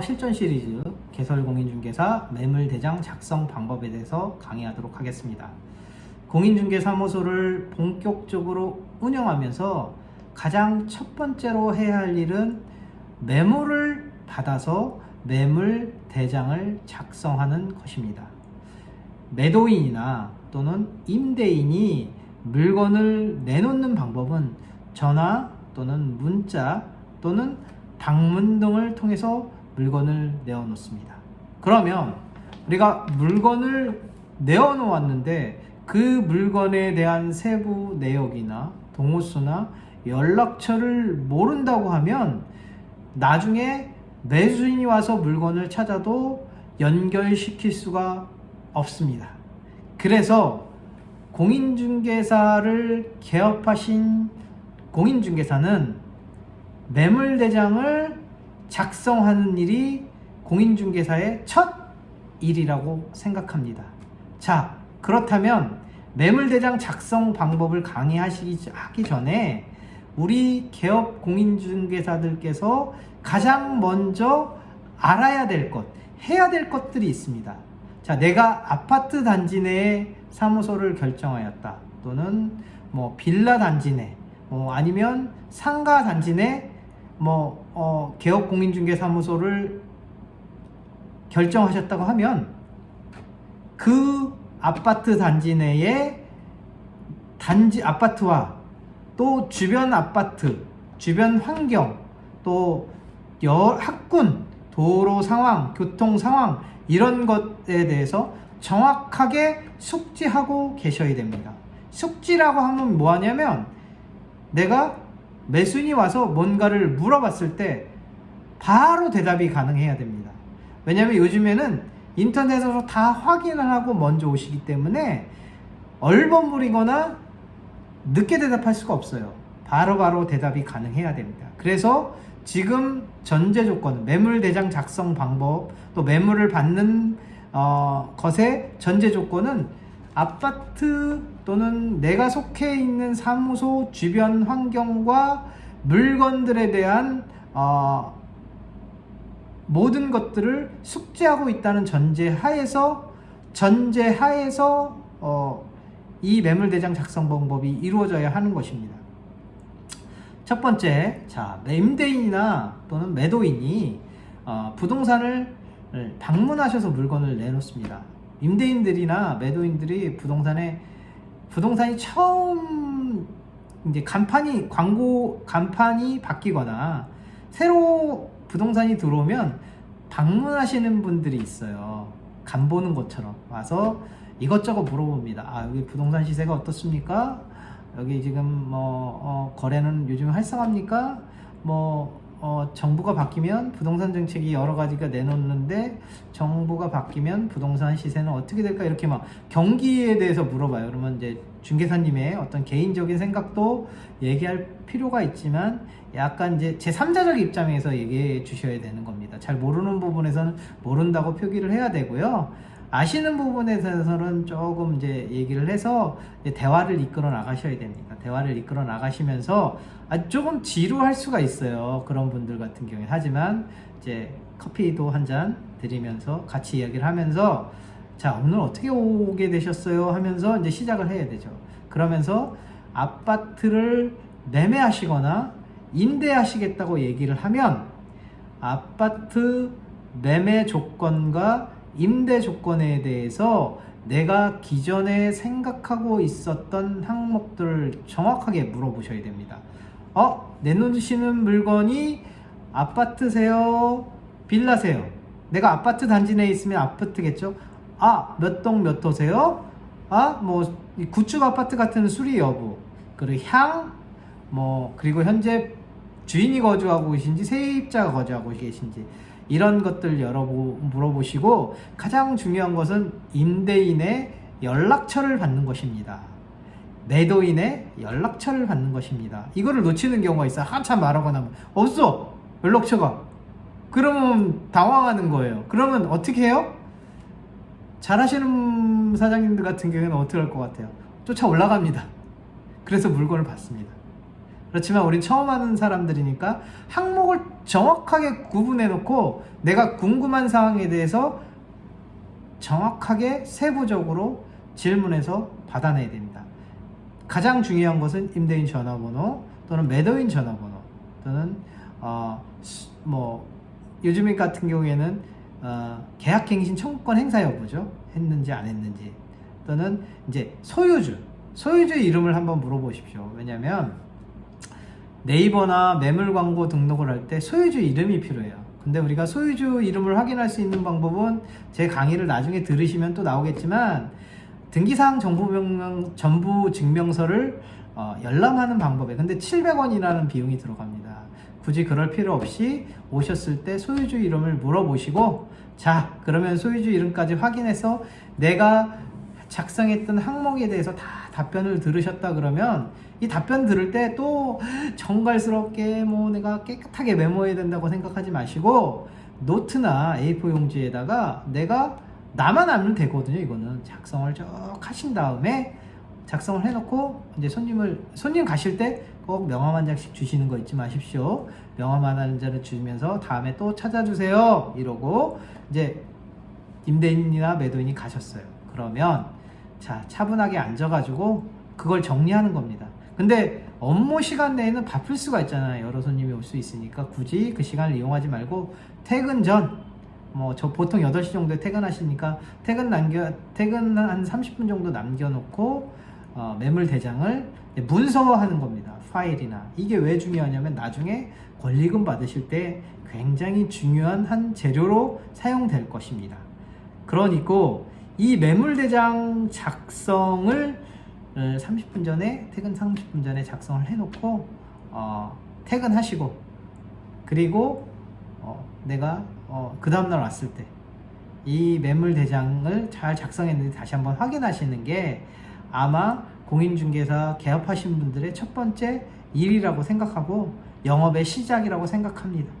실전 시리즈 개설 공인중개사 매물대장 작성 방법에 대해서 강의하도록 하겠습니다. 공인중개사무소를 본격적으로 운영하면서 가장 첫 번째로 해야 할 일은 매물을 받아서 매물 대장을 작성하는 것입니다. 매도인이나 또는 임대인이 물건을 내놓는 방법은 전화 또는 문자 또는 방문 등을 통해서 물건을 내어놓습니다. 그러면 우리가 물건을 내어놓았는데 그 물건에 대한 세부 내역이나 동호수나 연락처를 모른다고 하면 나중에 매수인이 와서 물건을 찾아도 연결시킬 수가 없습니다. 그래서 공인중개사를 개업하신 공인중개사는 매물대장을 작성하는 일이 공인중개사의 첫 일이라고 생각합니다. 자, 그렇다면 매물대장 작성 방법을 강의하시기 전에 우리 개업 공인중개사들께서 가장 먼저 알아야 될 것, 해야 될 것들이 있습니다. 자, 내가 아파트 단지 내에 사무소를 결정하였다. 또는 뭐 빌라 단지 내, 뭐 아니면 상가 단지 내, 뭐 어, 개업 공인중개사무소를 결정하셨다고 하면 그 아파트 단지 내에 단지 아파트와 또 주변 아파트, 주변 환경, 또 여, 학군, 도로 상황, 교통 상황 이런 것에 대해서 정확하게 숙지하고 계셔야 됩니다. 숙지라고 하면 뭐 하냐면 내가 매수인이 와서 뭔가를 물어봤을 때 바로 대답이 가능해야 됩니다. 왜냐하면 요즘에는 인터넷으로 다 확인을 하고 먼저 오시기 때문에 얼버무리거나 늦게 대답할 수가 없어요. 바로바로 바로 대답이 가능해야 됩니다. 그래서 지금 전제 조건, 매물 대장 작성 방법, 또 매물을 받는 어, 것의 전제 조건은 아파트 또는 내가 속해 있는 사무소 주변 환경과 물건들에 대한 어, 모든 것들을 숙지하고 있다는 전제 하에서 전제 하에서 어, 이 매물 대장 작성 방법이 이루어져야 하는 것입니다. 첫 번째, 자 임대인이나 또는 매도인이 어, 부동산을 방문하셔서 물건을 내놓습니다. 임대인들이나 매도인들이 부동산에 부동산이 처음 이제 간판이 광고 간판이 바뀌거나 새로 부동산이 들어오면 방문하시는 분들이 있어요. 간 보는 것처럼 와서 이것저것 물어봅니다. 아 여기 부동산 시세가 어떻습니까? 여기 지금 뭐 어, 거래는 요즘 활성합니까? 뭐 어, 정부가 바뀌면 부동산 정책이 여러 가지가 내놓는데 정부가 바뀌면 부동산 시세는 어떻게 될까 이렇게 막 경기에 대해서 물어봐요. 그러면 이제 중개사님의 어떤 개인적인 생각도 얘기할 필요가 있지만 약간 이제 제 3자적 입장에서 얘기해 주셔야 되는 겁니다. 잘 모르는 부분에서는 모른다고 표기를 해야 되고요. 아시는 부분에 대해서는 조금 이제 얘기를 해서 이제 대화를 이끌어 나가셔야 됩니다. 대화를 이끌어 나가시면서 아, 조금 지루할 수가 있어요. 그런 분들 같은 경우에. 하지만 이제 커피도 한 잔 드리면서 같이 이야기를 하면서 자, 오늘 어떻게 오게 되셨어요? 하면서 이제 시작을 해야 되죠. 그러면서 아파트를 매매하시거나 임대하시겠다고 얘기를 하면 아파트 매매 조건과 임대 조건에 대해서 내가 기존에 생각하고 있었던 항목들을 정확하게 물어보셔야 됩니다. 어? 내놓으시는 물건이 아파트세요? 빌라세요? 내가 아파트 단지 내에 있으면 아파트겠죠? 아, 몇 동 몇 호세요? 아, 뭐, 구축 아파트 같은 수리 여부, 그리고 향, 뭐, 그리고 현재 주인이 거주하고 계신지 세입자가 거주하고 계신지, 이런 것들 여러 물어보시고 가장 중요한 것은 임대인의 연락처를 받는 것입니다. 매도인의 연락처를 받는 것입니다. 이거를 놓치는 경우가 있어요. 한참 말하고 나면 없어 연락처가. 그러면 당황하는 거예요. 그러면 어떻게 해요? 잘하시는 사장님들 같은 경우에는 어떻게 할 것 같아요? 쫓아 올라갑니다. 그래서 물건을 받습니다. 그렇지만 우린 처음 하는 사람들이니까 항목을 정확하게 구분해 놓고 내가 궁금한 사항에 대해서 정확하게 세부적으로 질문해서 받아내야 됩니다. 가장 중요한 것은 임대인 전화번호 또는 매도인 전화번호 또는 어, 수- 뭐 요즘 같은 경우에는 어, 계약갱신 청구권 행사 여부죠 했는지 안 했는지 또는 이제 소유주 소유주 이름을 한번 물어보십시오 왜냐하면 네이버나 매물 광고 등록을 할 때 소유주 이름이 필요해요. 근데 우리가 소유주 이름을 확인할 수 있는 방법은 제 강의를 나중에 들으시면 또 나오겠지만 등기사항 정보명령 전부 증명서를 어, 열람하는 방법에 근데 700원이라는 비용이 들어갑니다. 굳이 그럴 필요 없이 오셨을 때 소유주 이름을 물어보시고 자 그러면 소유주 이름까지 확인해서 내가 작성했던 항목에 대해서 다 답변을 들으셨다 그러면 이 답변 들을 때 또 정갈스럽게 뭐 내가 깨끗하게 메모해야 된다고 생각하지 마시고 노트나 A4 용지에다가 내가 나만 알면 되거든요 이거는 작성을 쭉 하신 다음에 작성을 해놓고 이제 손님을 손님 가실 때 꼭 명함 한 장씩 주시는 거 잊지 마십시오 명함 한 장을 주면서 다음에 또 찾아주세요 이러고 이제 임대인이나 매도인이 가셨어요. 그러면 자 차분하게 앉아가지고 그걸 정리하는 겁니다. 근데 업무 시간 내에는 바쁠 수가 있잖아요. 여러 손님이 올 수 있으니까 굳이 그 시간을 이용하지 말고 퇴근 전 뭐 저 보통 8시 정도에 퇴근하시니까 퇴근 남겨 퇴근 한 30분 정도 남겨놓고 어, 매물 대장을 문서화하는 겁니다. 파일이나 이게 왜 중요하냐면 나중에 권리금 받으실 때 굉장히 중요한 한 재료로 사용될 것입니다. 그러니까 이 매물대장 작성을 어, 30분 전에 퇴근 30분 전에 작성을 해놓고 어, 퇴근하시고 그리고 어, 내가 어, 그 다음날 왔을 때 이 매물대장을 잘 작성했는지 다시 한번 확인하시는 게 아마 공인중개사 개업하신 분들의 첫 번째 일이라고 생각하고 영업의 시작이라고 생각합니다.